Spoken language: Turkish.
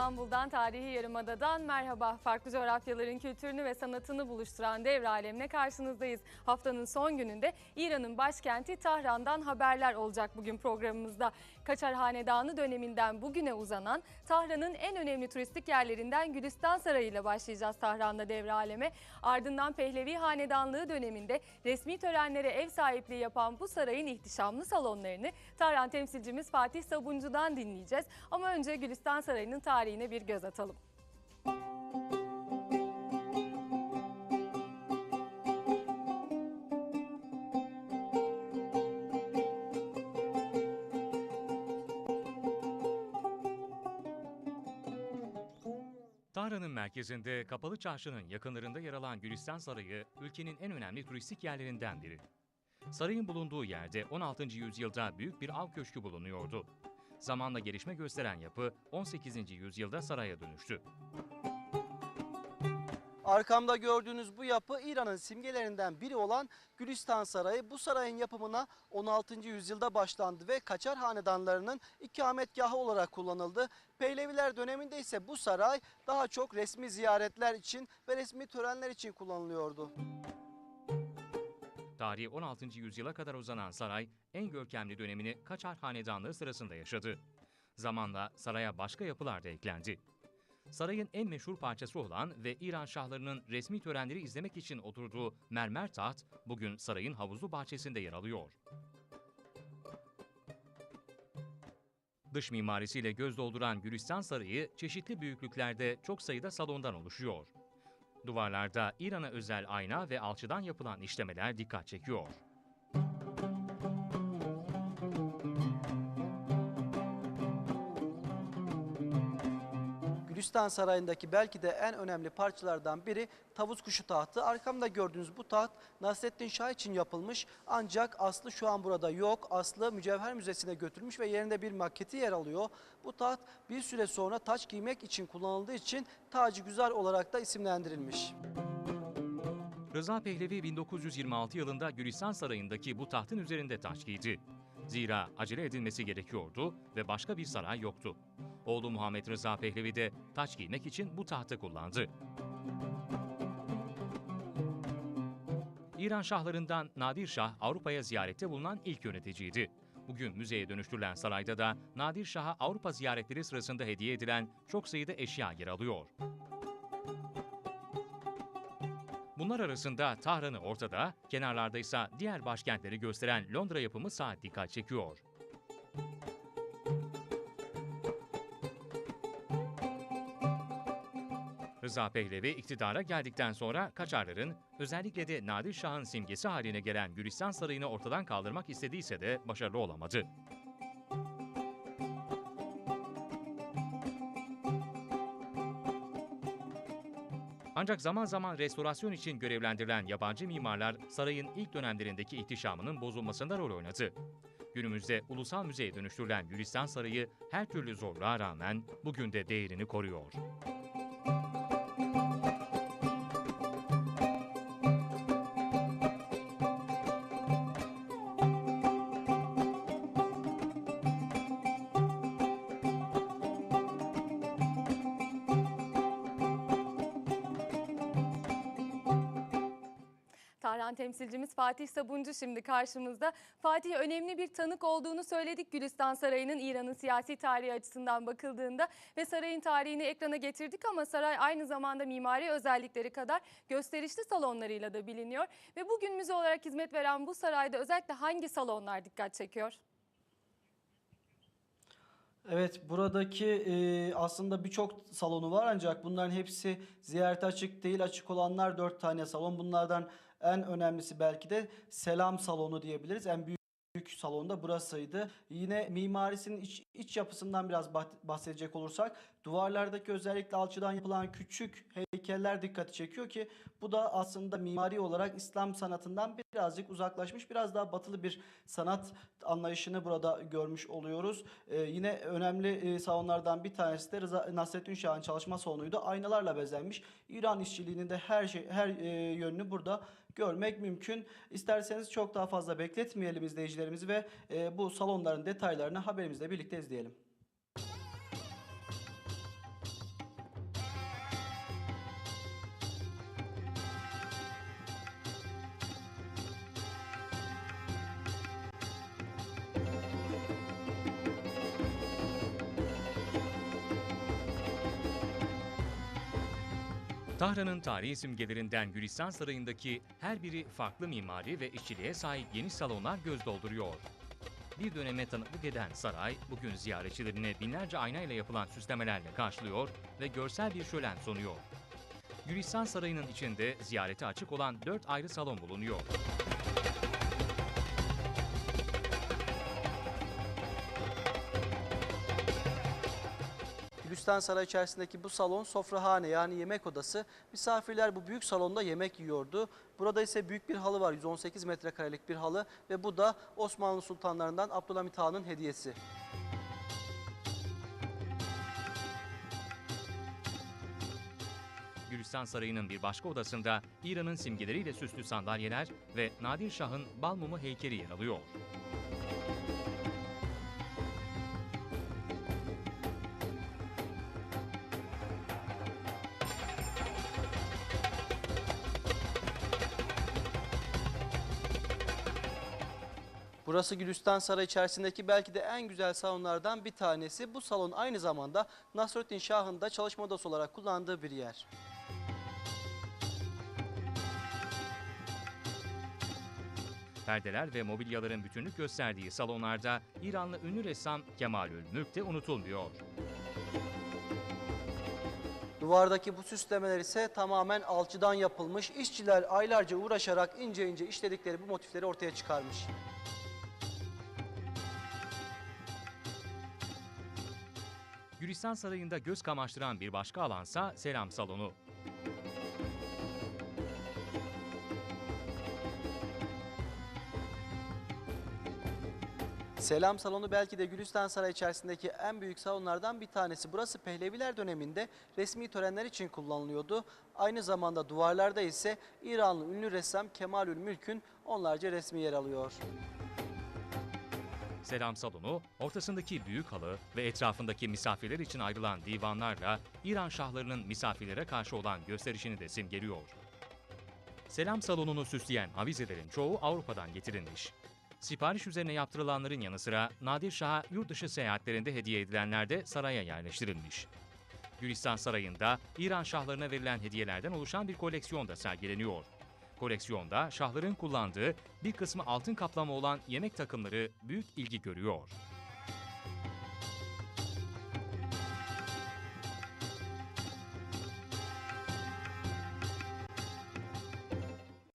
İstanbul'dan, tarihi Yarımada'dan merhaba. Farklı coğrafyaların kültürünü ve sanatını buluşturan devre alemle karşınızdayız. Haftanın son gününde İran'ın başkenti Tahran'dan haberler olacak bugün programımızda. Kaçar Hanedanı döneminden bugüne uzanan Tahran'ın en önemli turistik yerlerinden Gülistan Sarayı ile başlayacağız Tahran'da devre aleme. Ardından Pehlevi Hanedanlığı döneminde resmi törenlere ev sahipliği yapan bu sarayın ihtişamlı salonlarını Tahran temsilcimiz Fatih Sabuncu'dan dinleyeceğiz. Ama önce Gülistan Sarayı'nın tarihine bir göz atalım. Tahran'ın merkezinde Kapalı Çarşı'nın yakınlarında yer alan Gülistan Sarayı, ülkenin en önemli turistik yerlerinden biri. Sarayın bulunduğu yerde 16. yüzyılda büyük bir av köşkü bulunuyordu. Zamanla gelişme gösteren yapı 18. yüzyılda saraya dönüştü. Arkamda gördüğünüz bu yapı İran'ın simgelerinden biri olan Gülistan Sarayı. Bu sarayın yapımına 16. yüzyılda başlandı ve Kaçar hanedanlarının ikametgahı olarak kullanıldı. Pehleviler döneminde ise bu saray daha çok resmi ziyaretler için ve resmi törenler için kullanılıyordu. Tarihi 16. yüzyıla kadar uzanan saray en görkemli dönemini Kaçar Hanedanlığı sırasında yaşadı. Zamanla saraya başka yapılar da eklendi. Sarayın en meşhur parçası olan ve İran şahlarının resmi törenleri izlemek için oturduğu mermer taht bugün sarayın havuzlu bahçesinde yer alıyor. Dış mimarisiyle göz dolduran Gülistan Sarayı çeşitli büyüklüklerde çok sayıda salondan oluşuyor. Duvarlarda İran'a özel ayna ve alçıdan yapılan işlemeler dikkat çekiyor. Gülistan Sarayı'ndaki belki de en önemli parçalardan biri tavus kuşu tahtı. Arkamda gördüğünüz bu taht Nasreddin Şah için yapılmış ancak aslı şu an burada yok. Aslı Mücevher Müzesi'ne götürmüş ve yerinde bir maketi yer alıyor. Bu taht bir süre sonra taç giymek için kullanıldığı için Tacı Güzel olarak da isimlendirilmiş. Rıza Pehlevi 1926 yılında Gülistan Sarayı'ndaki bu tahtın üzerinde taç giydi. Zira acele edilmesi gerekiyordu ve başka bir saray yoktu. Oğlu Muhammed Rıza Pehlevi de taç giymek için bu tahtı kullandı. İran şahlarından Nadir Şah Avrupa'ya ziyarette bulunan ilk yöneticiydi. Bugün müzeye dönüştürülen sarayda da Nadir Şah'a Avrupa ziyaretleri sırasında hediye edilen çok sayıda eşya yer alıyor. Bunlar arasında Tahran'ı ortada, kenarlarda ise diğer başkentleri gösteren Londra yapımı saat dikkat çekiyor. Rıza Pehlevi iktidara geldikten sonra Kaçarların, özellikle de Nadir Şah'ın simgesi haline gelen Gülistan Sarayı'nı ortadan kaldırmak istediyse de başarılı olamadı. Ancak zaman zaman restorasyon için görevlendirilen yabancı mimarlar sarayın ilk dönemlerindeki ihtişamının bozulmasında rol oynadı. Günümüzde ulusal müzeye dönüştürülen Gülistan Sarayı her türlü zorluğa rağmen bugün de değerini koruyor. Tahran temsilcimiz Fatih Sabuncu şimdi karşımızda. Fatih önemli bir tanık olduğunu söyledik Gülistan Sarayı'nın İran'ın siyasi tarihi açısından bakıldığında ve sarayın tarihini ekrana getirdik ama saray aynı zamanda mimari özellikleri kadar gösterişli salonlarıyla da biliniyor. Ve bugün müze olarak hizmet veren bu sarayda özellikle hangi salonlar dikkat çekiyor? Evet buradaki e, aslında birçok salonu var ancak bunların hepsi ziyarete açık değil. Açık olanlar dört tane salon. Bunlardan en önemlisi belki de selam salonu diyebiliriz. En büyük büyük salonda burasıydı. Yine mimarisinin iç, iç yapısından biraz bah- bahsedecek olursak duvarlardaki özellikle alçıdan yapılan küçük heykeller dikkati çekiyor ki bu da aslında mimari olarak İslam sanatından birazcık uzaklaşmış biraz daha batılı bir sanat anlayışını burada görmüş oluyoruz. Ee, yine önemli e, salonlardan bir tanesi de Rıza, Nasreddin Şah'ın çalışma salonuydu. Aynalarla bezenmiş. İran işçiliğinin de her şey her e, yönünü burada görmek mümkün. İsterseniz çok daha fazla bekletmeyelim izleyicilerimizi ve e, bu salonların detaylarını haberimizle birlikte izleyelim. Tahran'ın tarihi simgelerinden Gülistan Sarayı'ndaki her biri farklı mimari ve işçiliğe sahip geniş salonlar göz dolduruyor. Bir döneme tanıklık eden saray, bugün ziyaretçilerini binlerce aynayla yapılan süslemelerle karşılıyor ve görsel bir şölen sunuyor. Gülistan Sarayı'nın içinde ziyarete açık olan dört ayrı salon bulunuyor. Gülistan Sarayı içerisindeki bu salon sofrahane yani yemek odası. Misafirler bu büyük salonda yemek yiyordu. Burada ise büyük bir halı var 118 metrekarelik bir halı ve bu da Osmanlı sultanlarından Abdülhamit Han'ın hediyesi. Gülistan Sarayı'nın bir başka odasında İran'ın simgeleriyle süslü sandalyeler ve Nadir Şah'ın bal mumu heykeli yer alıyor. Burası Gülistan Sarayı içerisindeki belki de en güzel salonlardan bir tanesi. Bu salon aynı zamanda Nasrettin Şah'ın da çalışma odası olarak kullandığı bir yer. Perdeler ve mobilyaların bütünlük gösterdiği salonlarda İranlı ünlü ressam Kemalül Mülk de unutulmuyor. Duvardaki bu süslemeler ise tamamen alçıdan yapılmış. İşçiler aylarca uğraşarak ince ince işledikleri bu motifleri ortaya çıkarmış. Gülistan Sarayı'nda göz kamaştıran bir başka alansa selam salonu. Selam salonu belki de Gülistan Sarayı içerisindeki en büyük salonlardan bir tanesi. Burası Pehleviler döneminde resmi törenler için kullanılıyordu. Aynı zamanda duvarlarda ise İranlı ünlü ressam Kemalül Mülk'ün onlarca resmi yer alıyor. Selam salonu, ortasındaki büyük halı ve etrafındaki misafirler için ayrılan divanlarla İran şahlarının misafirlere karşı olan gösterişini de simgeliyor. Selam salonunu süsleyen avizelerin çoğu Avrupa'dan getirilmiş. Sipariş üzerine yaptırılanların yanı sıra Nadir Şah'a yurt dışı seyahatlerinde hediye edilenler de saraya yerleştirilmiş. Gülistan Sarayı'nda İran şahlarına verilen hediyelerden oluşan bir koleksiyon da sergileniyor. Koleksiyonda şahların kullandığı bir kısmı altın kaplama olan yemek takımları büyük ilgi görüyor.